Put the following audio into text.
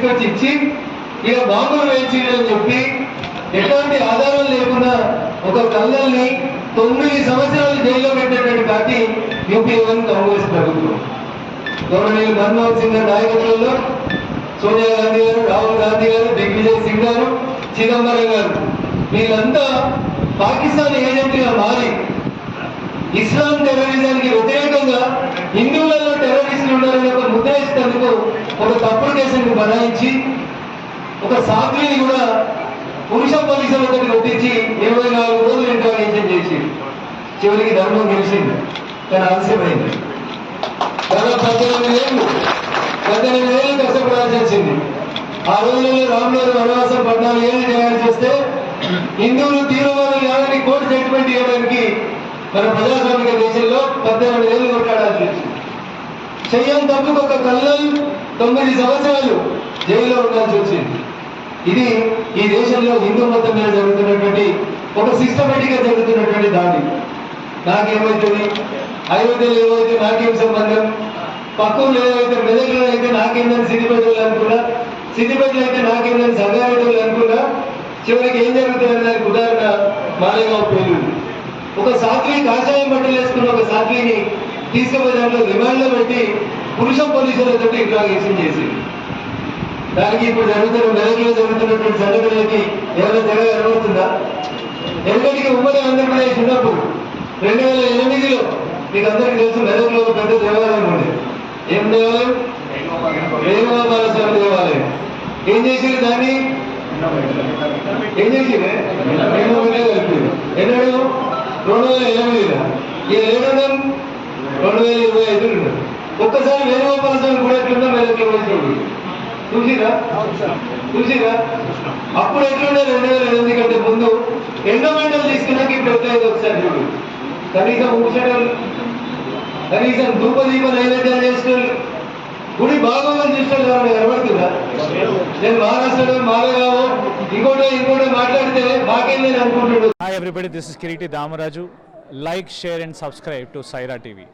తీసుకొచ్చి ఇచ్చి ఇక బాంబులు వేయించని చెప్పి ఎటువంటి ఆధారం లేకుండా ఒక కళ్ళల్ని తొమ్మిది సంవత్సరాలు జైల్లో పెట్టేటువంటి పార్టీ యూపీ వన్ కాంగ్రెస్ ప్రభుత్వం. గవర్నమెంట్ మన్మోహన్ సింగ్ గారి నాయకత్వంలో సోనియా గాంధీ గారు రాహుల్ గాంధీ గారు దిగ్విజయ్ సింగ్ గారు చిదంబరం గారు వీళ్ళంతా పాకిస్తాన్ ఏజెంట్గా మారి ఇస్లాం టెర్రరిజానికి వ్యతిరేకంగా హిందూ ఒక తప్పుడు కేసును బనాయించి ఒక సాధ్విని కూడా పురుష పోలీసుల కొట్టించి ఇరవై నాలుగు రోజులు ఇంట్రాగేషన్ చేసి చివరికి ధర్మం గెలిచింది. కానీ ఆలస్యమైంది దాదాపు పద్దెనిమిది ఏళ్ళు పద్దెనిమిది ఏళ్ళు కష్టపడాల్సి వచ్చింది. ఆ రోజుల్లో రాములు వనవాసం పద్నాలుగు ఏళ్ళు చేయాల్సి వస్తే హిందువులు తీవ్రవాదులు కాదని కోర్టు సెటిల్మెంట్ ఇవ్వడానికి మన ప్రజాస్వామిక దేశంలో పద్దెనిమిది ఏళ్ళు కొట్టాడాల్సి వచ్చింది. చెయ్యం తప్పుకు ఒక కళ్ళం తొమ్మిది సంవత్సరాలు జైల్లో ఉండాల్సి వచ్చింది. ఇది ఈ దేశంలో హిందూ మతం మీద జరుగుతున్నటువంటి ఒక సిస్టమేటిక్గా జరుగుతున్నటువంటి దాడి. నాకేమవుతుంది అయోధ్యలో ఏమైతే నాకేం సంబంధం? పక్కన ఏవైతే మెదక్లో అయితే నాకేందని సిద్దిపేటలో అనుకున్నా సిద్దిపేటలో అయితే నాకేందని సంగారెడ్డి అనుకున్నా చివరికి ఏం జరుగుతుంది దానికి ఉదాహరణ మాలేగావ్ పేరు ఒక సాత్వి కాషాయం బట్టలు వేసుకున్న ఒక సాత్విని తీసుకుపోయి దాంట్లో రిమాండ్లో పెట్టి పురుష పోలీసులతో ఇంట్రాగేషన్ చేసింది దానికి ఇప్పుడు జరుగుతున్న మెదక్లో జరుగుతున్నటువంటి సంఘటనలకి ఏమైనా తెగ కనబడుతుందా? ఎందుకంటే ఉమ్మడి ఆంధ్రప్రదేశ్ ఉన్నప్పుడు రెండు వేల ఎనిమిదిలో మీకు అందరికీ తెలుసు మెదక్లో ఒక పెద్ద దేవాలయం ఉండేది ఏం దేవాలయం? వేణుగోపాల స్వామి దేవాలయం. ఏం చేసింది దాన్ని? ఏం చేసింది రెండు ఎన్నడు? రెండు వేల ఎనిమిదిలో. ఈ ఏడడం రెండు వేల ఇరవై ఐదు ఒక్కసారి వేణుగోపాల స్వామి కూడా ఎట్లుందో మెదక్లో చూడండి చూసిరా? చూసిరా? అప్పుడు ఎట్లుండే రెండు వేల ఎనిమిది కంటే ముందు ఎండోమెంటల్ తీసుకున్నాక ఇప్పుడు ఎట్లయింది ఒకసారి చూడు. కనీసం ఊసటం కనీసం ధూప దీప నైవేద్యాలు చేస్తున్నారు. గుడి బాగోమని చూస్తారు ఎవరైనా కనబడుతుందా నేను మహారాష్ట్రలో మాలేగావో ఇంకోటో ఇంకోటో మాట్లాడితే మాకేందని అనుకుంటున్నాడు hi everybody this is Kiriti Damaraju like share and subscribe to Saira TV